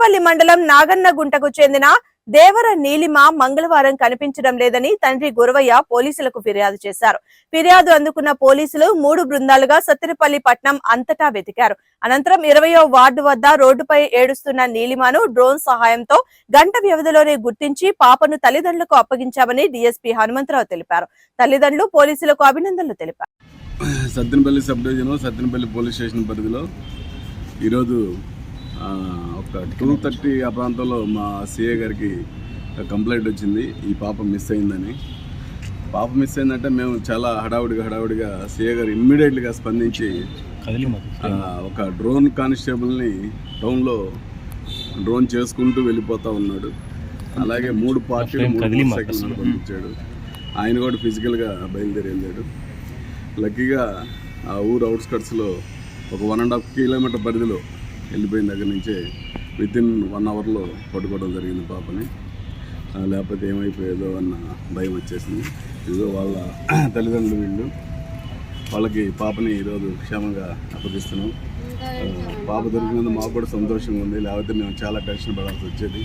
సత్తుపల్లి మండలం నాగన్నగుంటకు చెందిన దేవర నీలిమ మంగళవారం కనిపించడం లేదని తండ్రి గురవయ్య పోలీసులకు ఫిర్యాదు చేశారు. ఫిర్యాదు అందుకున్న పోలీసులు మూడు బృందాలుగా సత్తెనపల్లి పట్నం అంతటా వెతికారు. అనంతరం ఇరవయో వార్డు వద్ద రోడ్డుపై ఏడుస్తున్న నీలిమను డ్రోన్ సహాయంతో గంట వ్యవధిలోనే గుర్తించి పాపను తల్లిదండ్రులకు అప్పగించామని డీఎస్పీ హనుమంతరావు తెలిపారు. తల్లిదండ్రులు పోలీసులకు అభినందనలు తెలిపారు. Sattenapalli sub division Sattenapalli police station పరిధిలో ఈరోజు ఒక టూ థర్టీ ఆ ప్రాంతంలో మా సిఏ గారికి కంప్లైంట్ వచ్చింది. ఈ పాప మిస్ అయిందని. పాప మిస్ అయిందంటే మేము చాలా హడావుడిగా హడావుడిగా సిఏ గారు ఇమ్మీడియట్గా స్పందించి ఒక డ్రోన్ కానిస్టేబుల్ని టౌన్లో డ్రోన్ చేసుకుంటూ వెళ్ళిపోతా ఉన్నాడు. అలాగే మూడు పార్టీలు మూడు సైకిల్ పంపించాడు. ఆయన కూడా ఫిజికల్గా బయలుదేరి వెళ్ళాడు లక్కీగా ఆ ఊరు అవుట్స్కట్స్లో ఒక వన్ అండ్ హాఫ్ కిలోమీటర్ పరిధిలో వెళ్ళిపోయిన దగ్గర నుంచే విత్ ఇన్ వన్ అవర్లో పట్టుకోవడం జరిగింది పాపని. లేకపోతే ఏమైపోయేదో అన్న భయం వచ్చేసింది. ఇదిగో వాళ్ళ తల్లిదండ్రులు వీళ్ళు. వాళ్ళకి పాపని ఈరోజు క్షేమంగా అప్పగిస్తున్నాం. పాప దొరికినందుకు మాకు కూడా సంతోషంగా ఉంది. లేకపోతే మేము చాలా టెన్షన్ పడాల్సి వచ్చేది.